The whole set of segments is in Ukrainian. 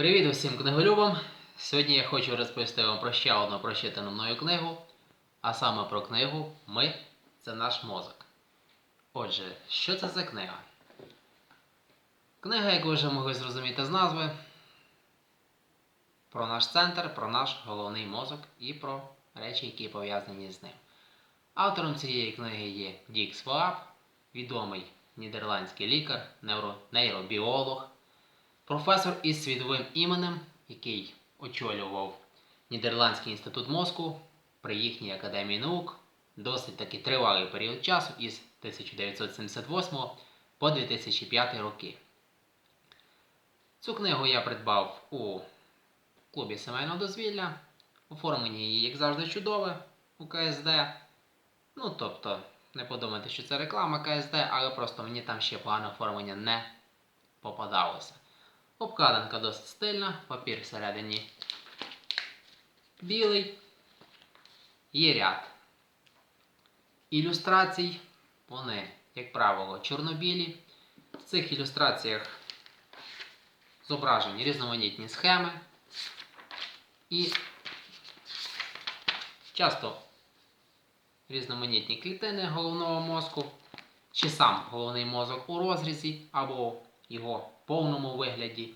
Привіт усім книголюбам! Сьогодні я хочу розповісти вам про ще одну прочитану мною книгу, а саме про книгу Ми це наш мозок. Отже, що це за книга? Книга, як ви вже могли зрозуміти з назви, про наш центр, про наш головний мозок і про речі, які пов'язані з ним. Автором цієї книги є Дік Сваап, відомий нідерландський лікар, нейробіолог, професор із світовим іменем, який очолював Нідерландський інститут мозку при їхній академії наук досить таки тривалий період часу із 1978 по 2005 роки. Цю книгу я придбав у клубі сімейного дозвілля. Оформлення її, як завжди, чудове у КСД. Ну, тобто, не подумайте, що це реклама КСД, але просто мені там ще погане оформлення не попадалося. Обкладинка досить стильна, папір всередині білий. Є ряд ілюстрацій. Вони, як правило, чорнобілі. В цих ілюстраціях зображені різноманітні схеми. І часто різноманітні клітини головного мозку, чи сам головний мозок у розрізі, або його повному вигляді.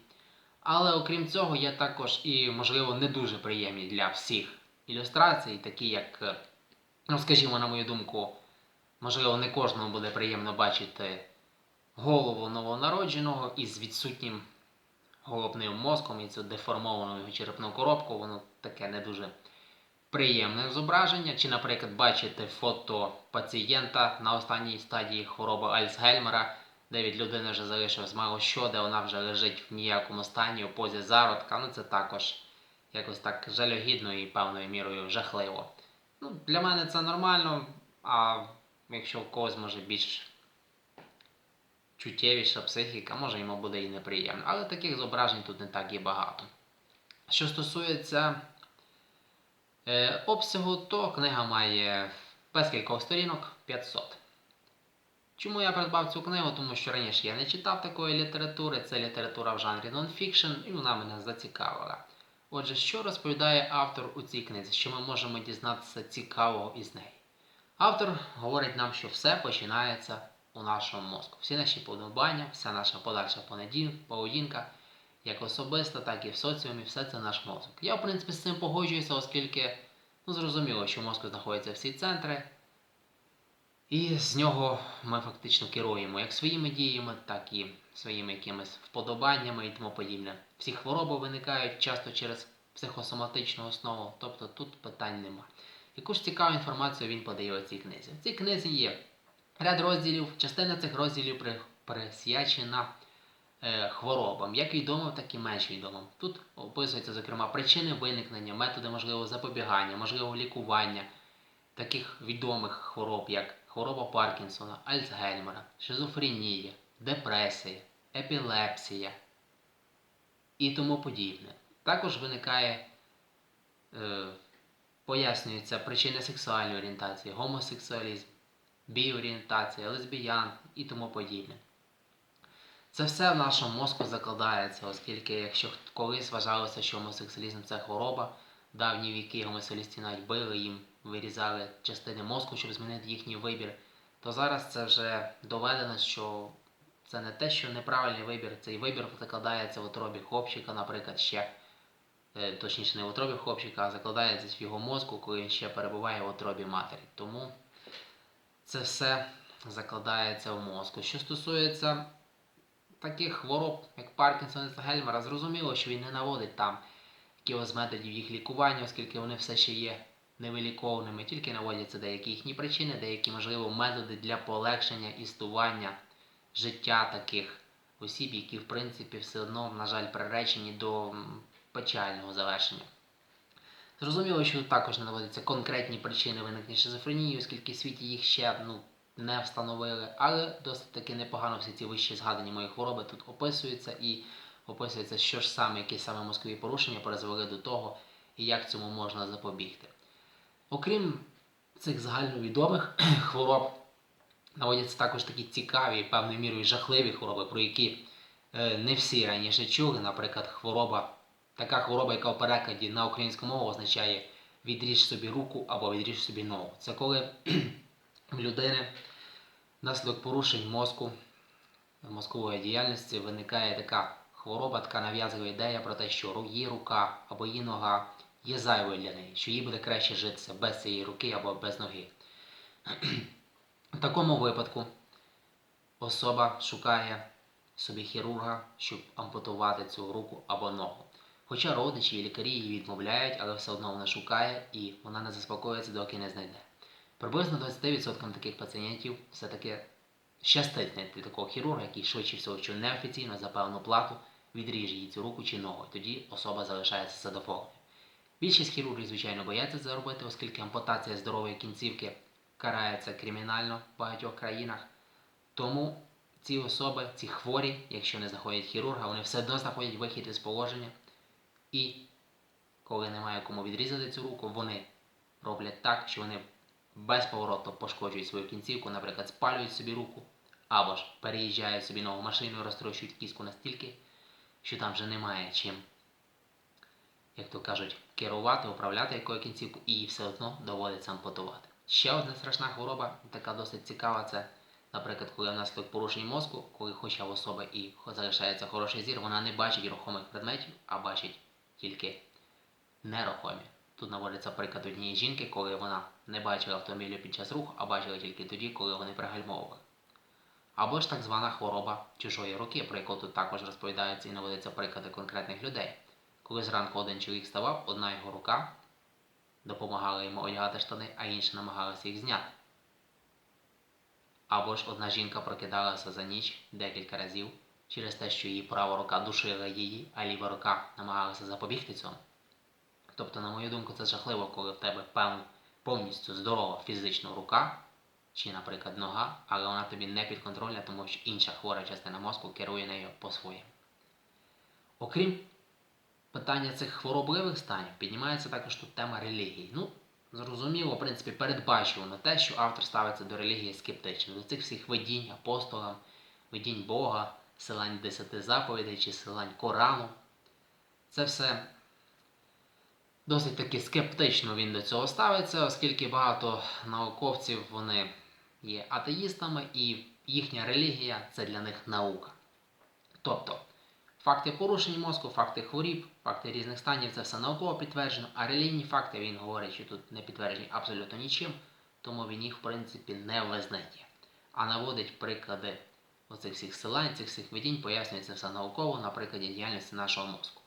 Але окрім цього, є також і, можливо, не дуже приємні для всіх ілюстрацій, такі як, е, ну, скажімо, на мою думку, можливо, не кожному буде приємно бачити голову новонародженого із відсутнім головним мозком і цю деформовану його черепну коробку, воно таке не дуже приємне зображення. Чи, наприклад, бачите фото пацієнта на останній стадії хвороби Альцгеймера, де від людини вже залишилось мало що, де вона вже лежить в ніякому стані, у позі зародка. Ну це також якось так жалюгідно і певною мірою жахливо. Ну, для мене це нормально, а якщо в когось може більш чуттєвіша психіка, може йому буде і неприємно. Але таких зображень тут не так і багато. Що стосується е, обсягу, то книга має без кількох сторінок 500. Чому я придбав цю книгу? Тому що раніше я не читав такої літератури, це література в жанрі нонфікшн, і вона мене зацікавила. Отже, що розповідає автор у цій книзі, що ми можемо дізнатися цікавого із неї? Автор говорить нам, що все починається у нашому мозку. Всі наші подобання, вся наша подальша поведінка, як особиста, так і в соціумі, все це наш мозок. Я, в принципі, з цим погоджуюся, оскільки ну, зрозуміло, що в мозку знаходяться всі центри, і з нього ми фактично керуємо як своїми діями, так і своїми якимись вподобаннями і тому подібне. Всі хвороби виникають часто через психосоматичну основу, тобто тут питань нема. Яку ж цікаву інформацію він подає у цій книзі? В цій книзі є ряд розділів, частина цих розділів присвячена е, хворобам, як відомим, так і менш відомим. Тут описуються, зокрема, причини виникнення, методи можливого запобігання, можливого лікування таких відомих хвороб, як хвороба Паркінсона, Альцгеймера, шизофренія, депресія, епілепсія і тому подібне. Також виникає, е, пояснюються причини сексуальної орієнтації, гомосексуалізм, біорієнтація, лесбіян і тому подібне. Це все в нашому мозку закладається, оскільки якщо колись вважалося, що гомосексуалізм це хвороба, давні віки гомосексуалісти навіть били їм, вирізали частини мозку, щоб змінити їхній вибір, то зараз це вже доведено, що це не те, що неправильний вибір, цей вибір закладається в утробі хлопчика, наприклад, ще, е, точніше, не в утробі хлопчика, а закладається в його мозку, коли він ще перебуває в утробі матері. Тому це все закладається в мозку. Що стосується таких хвороб, як Паркінсон і Гельмера, зрозуміло, що він не наводить там якихось методів їх лікування, оскільки вони все ще є невиліковними, тільки наводяться деякі їхні причини, деякі, можливо, методи для полегшення істування життя таких осіб, які, в принципі, все одно, на жаль, приречені до печального завершення. Зрозуміло, що тут також не наводяться конкретні причини виникнення шизофренії, оскільки в світі їх ще ну, не встановили, але досить таки непогано всі ці вищі згадані мої хвороби тут описуються і описується, що ж саме, які саме мозкові порушення призвели до того і як цьому можна запобігти. Окрім цих загальновідомих хвороб, наводяться також такі цікаві, певною мірою жахливі хвороби, про які е, не всі раніше чули, наприклад, хвороба. Така хвороба, яка в перекладі на українську мову означає відріж собі руку або відріж собі ногу. Це коли в людини внаслідок порушень мозку, мозкової діяльності виникає така хвороба, така нав'язлива ідея про те, що її рука або її нога є зайвою для неї, що їй буде краще житися без цієї руки або без ноги. В такому випадку особа шукає собі хірурга, щоб ампутувати цю руку або ногу. Хоча родичі і лікарі її відмовляють, але все одно вона шукає і вона не заспокоїться, доки не знайде. Приблизно 20% таких пацієнтів все-таки щастить знайти такого хірурга, який швидше всього, що неофіційно за певну плату відріже їй цю руку чи ногу, тоді особа залишається задоволеною. Більшість хірургів, звичайно, бояться це робити, оскільки ампутація здорової кінцівки карається кримінально в багатьох країнах. Тому ці особи, ці хворі, якщо не знаходять хірурга, вони все одно знаходять вихід із положення. І коли немає кому відрізати цю руку, вони роблять так, що вони безповоротно пошкоджують свою кінцівку, наприклад, спалюють собі руку, або ж переїжджають собі нову машину і розтрощують кіску настільки, що там вже немає чим, як то кажуть, керувати, управляти якою кінцівку, і її все одно доводиться ампутувати. Ще одна страшна хвороба, така досить цікава, це, наприклад, коли внаслідок порушень мозку, коли хоча в особи і залишається хороший зір, вона не бачить рухомих предметів, а бачить тільки нерухомі. Тут наводиться приклад однієї жінки, коли вона не бачила автомобілю під час руху, а бачила тільки тоді, коли вони пригальмовували. Або ж так звана хвороба чужої руки, про яку тут також розповідається і наводиться приклади конкретних людей. Коли зранку один чоловік ставав, одна його рука допомагала йому одягати штани, а інша намагалася їх зняти. Або ж одна жінка прокидалася за ніч декілька разів через те, що її права рука душила її, а ліва рука намагалася запобігти цьому. Тобто, на мою думку, це жахливо, коли в тебе повністю здорова фізична рука, чи, наприклад, нога, але вона тобі не підконтрольна, тому що інша хвора частина мозку керує нею по-своєму. Окрім питання цих хворобливих станів, піднімається також тут тема релігії. Ну, зрозуміло, в принципі, передбачувано те, що автор ставиться до релігії скептично, до цих всіх видінь апостолам, видінь Бога, силань десяти заповідей чи силань Корану. Це все досить таки скептично він до цього ставиться, оскільки багато науковців вони є атеїстами, і їхня релігія це для них наука. Тобто, факти порушень мозку, факти хворіб, факти різних станів це все науково підтверджено, а релігійні факти він говорить, що тут не підтверджені абсолютно нічим, тому він їх в принципі не визнає. А наводить приклади оцих всіх силань, цих всіх видінь, пояснює це все науково на прикладі діяльності нашого мозку.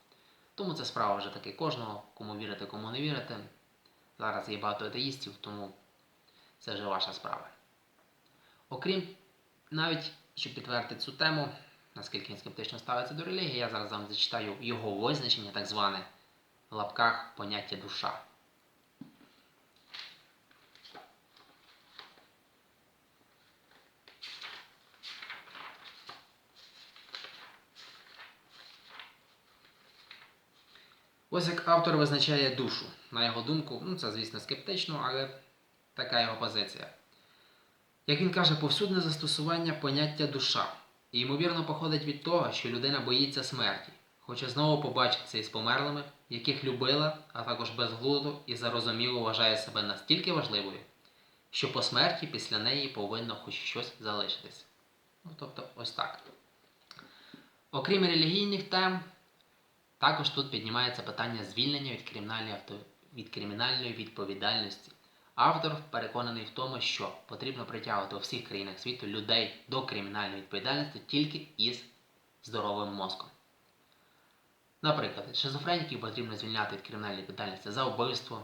Тому це справа вже таки кожного, кому вірити, кому не вірити. Зараз є багато атеїстів, тому це вже ваша справа. Окрім, навіть щоб підтвердити цю тему, наскільки він скептично ставиться до релігії, я зараз вам зачитаю його визначення, так зване в лапках поняття душа. Ось як автор визначає душу. На його думку, ну це, звісно, скептично, але така його позиція. Як він каже, повсюдне застосування поняття душа. І ймовірно походить від того, що людина боїться смерті, хоче знову побачитися із померлими, яких любила, а також безглуздо і зарозуміло вважає себе настільки важливою, що по смерті після неї повинно хоч щось залишитись. Ну, тобто, ось так. Окрім релігійних тем, також тут піднімається питання звільнення від кримінальної, від кримінальної відповідальності. Автор переконаний в тому, що потрібно притягувати у всіх країнах світу людей до кримінальної відповідальності тільки із здоровим мозком. Наприклад, шизофреніків потрібно звільняти від кримінальної відповідальності за вбивство,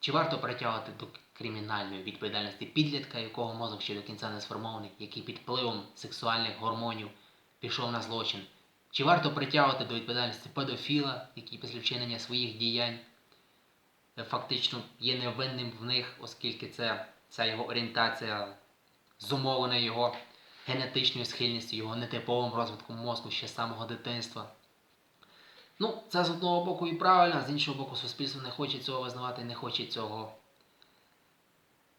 чи варто притягувати до кримінальної відповідальності підлітка, якого мозок ще до кінця не сформований, який під впливом сексуальних гормонів пішов на злочин, чи варто притягувати до відповідальності педофіла, який після вчинення своїх діянь фактично є невинним в них, оскільки це, ця його орієнтація зумовлена його генетичною схильністю, його нетиповим розвитком мозку ще з самого дитинства. Ну, це з одного боку і правильно, а з іншого боку, суспільство не хоче цього визнавати, не хоче цього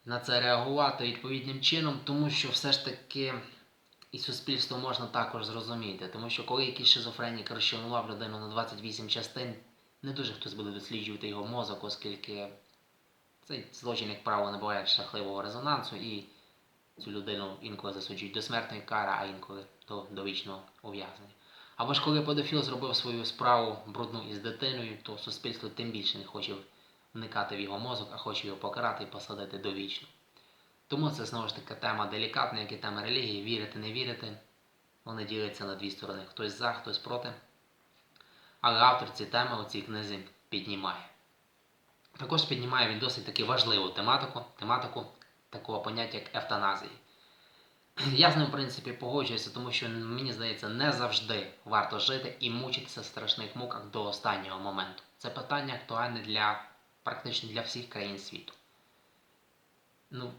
на це реагувати відповідним чином, тому що все ж таки і суспільство можна також зрозуміти, тому що коли якийсь шизофренік розчленував людину на 28 частин, не дуже хтось буде досліджувати його мозок, оскільки цей злочин, як правило, не буває жахливого резонансу, і цю людину інколи засуджують до смертної кари, а інколи до довічного ув'язнення. Або ж коли педофіл зробив свою справу брудну із дитиною, то суспільство тим більше не хоче вникати в його мозок, а хоче його покарати і посадити довічно. Тому це знову ж таки тема делікатна, як і тема релігії, вірити, не вірити. Вони діляться на дві сторони: хтось за, хтось проти. Але автор ці теми у цій книзі піднімає. Також піднімає він досить таки важливу тематику, тематику такого поняття, як евтаназії. Я з ним, в принципі, погоджуюся, тому що мені здається, не завжди варто жити і мучитися в страшних муках до останнього моменту. Це питання актуальне для практично для всіх країн світу. Ну,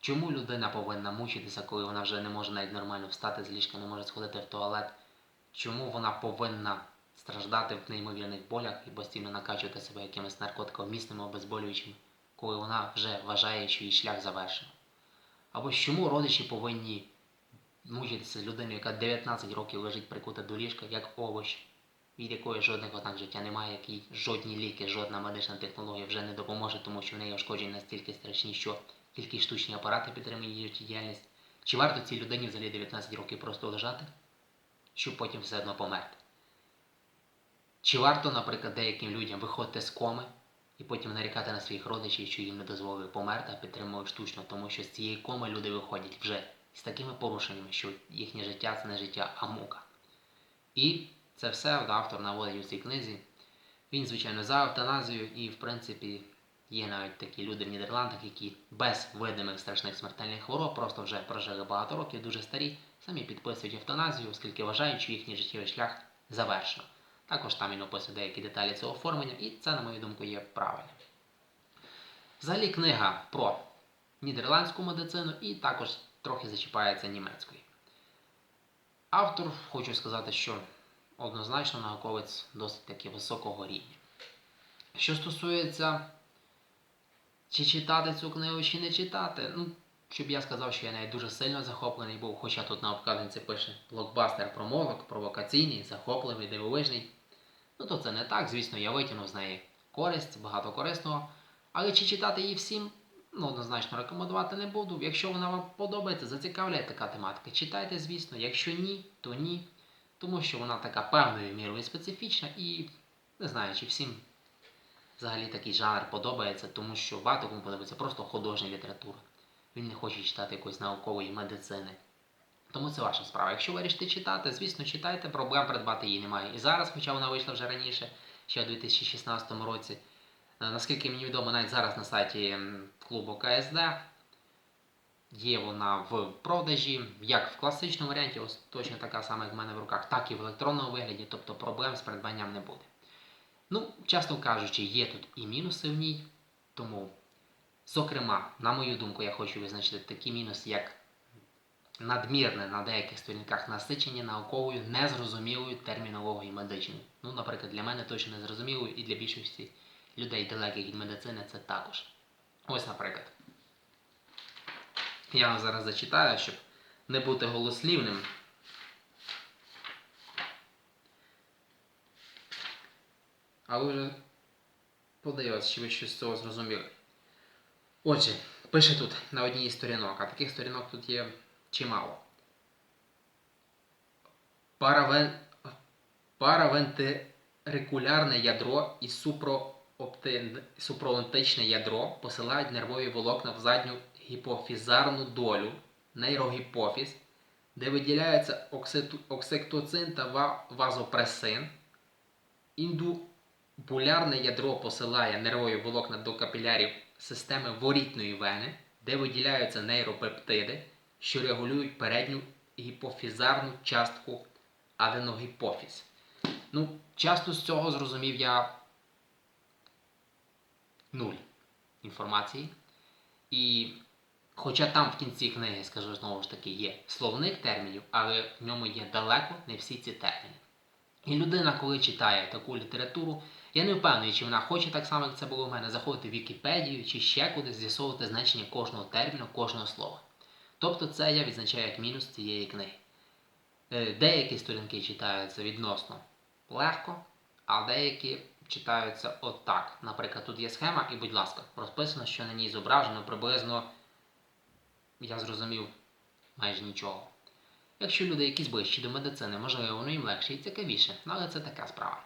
чому людина повинна мучитися, коли вона вже не може навіть нормально встати з ліжка, не може сходити в туалет? Чому вона повинна страждати в неймовірних болях і постійно накачувати себе якимись наркотикомісними обезболюючими, коли вона вже вважає, що її шлях завершено? Або чому родичі повинні мучитися з людиною, яка 19 років лежить прикута до ліжка, як овоч, від якої жодних ознак життя немає, якій жодні ліки, жодна медична технологія вже не допоможе, тому що в неї ушкоджені настільки страшні, що тільки штучні апарати підтримують її життєдіяльність. Чи варто цій людині взагалі 19 років просто лежати, щоб потім все одно померти? Чи варто, наприклад, деяким людям виходити з коми і потім нарікати на своїх родичів, що їм не дозволили померти, а підтримують штучно, тому що з цієї коми люди виходять вже з такими порушеннями, що їхнє життя це не життя, а мука. І це все автор наводить у цій книзі. Він, звичайно, за евтаназію, і, в принципі, є навіть такі люди в Нідерландах, які без видимих страшних смертельних хвороб просто вже прожили багато років, дуже старі, самі підписують евтаназію, оскільки вважають, що їхній життєвий шлях завершено. Також там він описує деякі деталі цього оформлення, і це, на мою думку, є правильним. Взагалі книга про нідерландську медицину і також трохи зачіпається німецькою. Автор, хочу сказати, що однозначно науковець досить таки високого рівня. Що стосується, чи читати цю книгу, чи не читати, ну, щоб я сказав, що я навіть дуже сильно захоплений був, хоча тут на обкладинці пише блокбастер про мозок, провокаційний, захопливий, дивовижний. Ну то це не так, звісно, я витягнув з неї користь, багато корисного. Але чи читати її всім, ну, однозначно рекомендувати не буду. Якщо вона вам подобається, зацікавляє така тематика, читайте, звісно. Якщо ні, то ні. Тому що вона така певною мірою специфічна і не знаю, чи всім взагалі такий жанр подобається, тому що багато кому подобається просто художня література. Він не хоче читати якоїсь наукової медицини. Тому це ваша справа. Якщо вирішите читати, звісно, читайте, проблем придбати її немає. І зараз, хоча вона вийшла вже раніше, ще у 2016 році. Е, Наскільки мені відомо, навіть зараз на сайті клубу КСД є вона в продажі, як в класичному варіанті, ось точно така сама, як в мене в руках, так і в електронному вигляді, тобто проблем з придбанням не буде. Ну, чесно кажучи, є тут і мінуси в ній, тому, зокрема, на мою думку, я хочу визначити такі мінуси, як надмірне на деяких сторінках насичення науковою незрозумілою термінологією медичною. Ну, наприклад, для мене точно незрозумілою і для більшості людей далеких від медицини це також. Ось, наприклад. Я вам зараз зачитаю, щоб не бути голослівним. А ви вже подивіться, чи ви щось з цього зрозуміли. Отже, пише тут на одній із сторінок, а таких сторінок тут є чимало. Паравен... Паравентрикулярне ядро і супроопти... супроонтичне ядро посилають нервові волокна в задню гіпофізарну долю, нейрогіпофіз, де виділяються окситу... окситоцин та вазопресин. Індубулярне ядро посилає нервові волокна до капілярів системи ворітної вени, де виділяються нейропептиди, що регулюють передню гіпофізарну частку аденогіпофіз. Ну, часто з цього зрозумів я нуль інформації. І хоча там в кінці книги, скажу знову ж таки, є словник термінів, але в ньому є далеко не всі ці терміни. І людина, коли читає таку літературу, я не впевнений, чи вона хоче так само, як це було в мене, заходити в Вікіпедію чи ще кудись з'ясовувати значення кожного терміну, кожного слова. Тобто це я відзначаю як мінус цієї книги. Е, Деякі сторінки читаються відносно легко, а деякі читаються отак. Наприклад, тут є схема, і, будь ласка, розписано, що на ній зображено приблизно, я зрозумів, майже нічого. Якщо люди якісь ближчі до медицини, можливо, воно їм легше і цікавіше, але це така справа.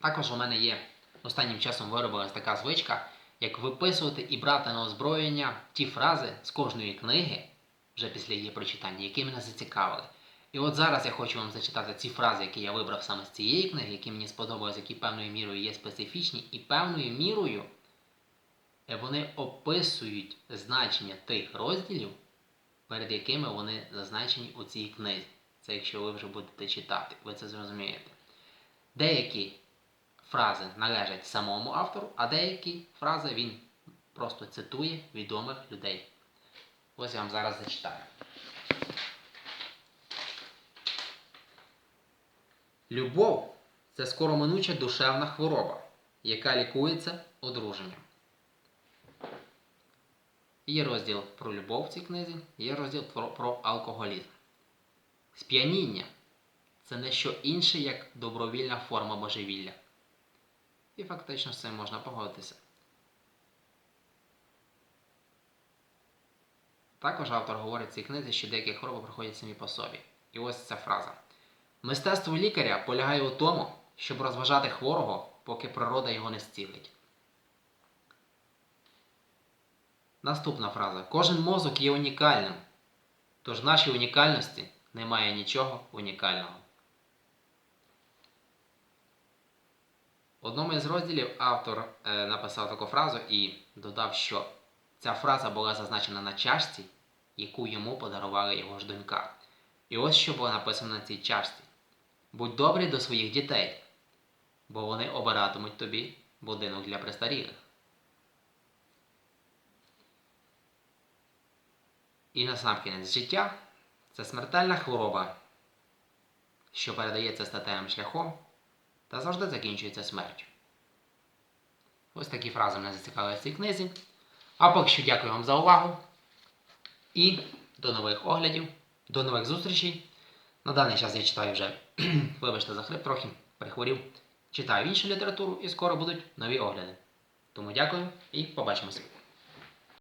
Також у мене є останнім часом виробилась така звичка, як виписувати і брати на озброєння ті фрази з кожної книги, вже після її прочитання, які мене зацікавили. І от зараз я хочу вам зачитати ці фрази, які я вибрав саме з цієї книги, які мені сподобались, які певною мірою є специфічні, і певною мірою е, вони описують значення тих розділів, перед якими вони зазначені у цій книзі. Це якщо ви вже будете читати, ви це зрозумієте. Деякі фрази належать самому автору, а деякі фрази він просто цитує відомих людей. Ось я вам зараз зачитаю. Любов це скороминуча душевна хвороба, яка лікується одруженням. Є розділ про любов в цій книзі, є розділ про, про алкоголізм. Сп'яніння це не що інше, як добровільна форма божевілля. І фактично з цим можна погодитися. Також автор говорить в цій книзі, що деякі хвороби проходять самі по собі. І ось ця фраза. Мистецтво лікаря полягає у тому, щоб розважати хворого, поки природа його не зцілить. Наступна фраза. Кожен мозок є унікальним. Тож в нашій унікальності немає нічого унікального. В одному із розділів автор е, написав таку фразу і додав, що ця фраза була зазначена на чашці, яку йому подарувала його ж донька. І ось що було написано на цій чашці. Будь добрий до своїх дітей, бо вони обиратимуть тобі будинок для престарілих. І насамкінець життя це смертельна хвороба, що передається статевим шляхом та завжди закінчується смертю. Ось такі фрази мене зацікавили в цій книзі. А поки що дякую вам за увагу і до нових оглядів, до нових зустрічей. На даний час я читаю вже, вибачте, за хрип трохи, прихворів. Читаю іншу літературу і скоро будуть нові огляди. Тому дякую і побачимося.